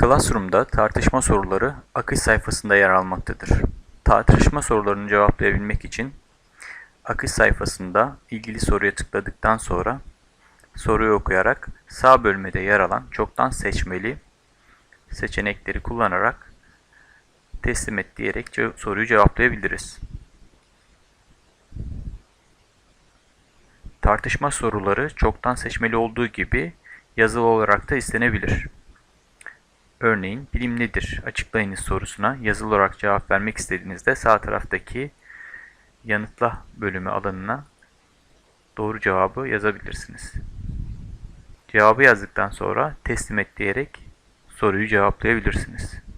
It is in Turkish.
Classroom'da tartışma soruları akış sayfasında yer almaktadır. Tartışma sorularını cevaplayabilmek için akış sayfasında ilgili soruya tıkladıktan sonra soruyu okuyarak sağ bölmede yer alan çoktan seçmeli seçenekleri kullanarak teslim et diyerek soruyu cevaplayabiliriz. Tartışma soruları çoktan seçmeli olduğu gibi yazılı olarak da istenebilir. Örneğin bilim nedir? Açıklayınız sorusuna yazılı olarak cevap vermek istediğinizde sağ taraftaki yanıtla bölümü alanına doğru cevabı yazabilirsiniz. Cevabı yazdıktan sonra teslim et diyerek soruyu cevaplayabilirsiniz.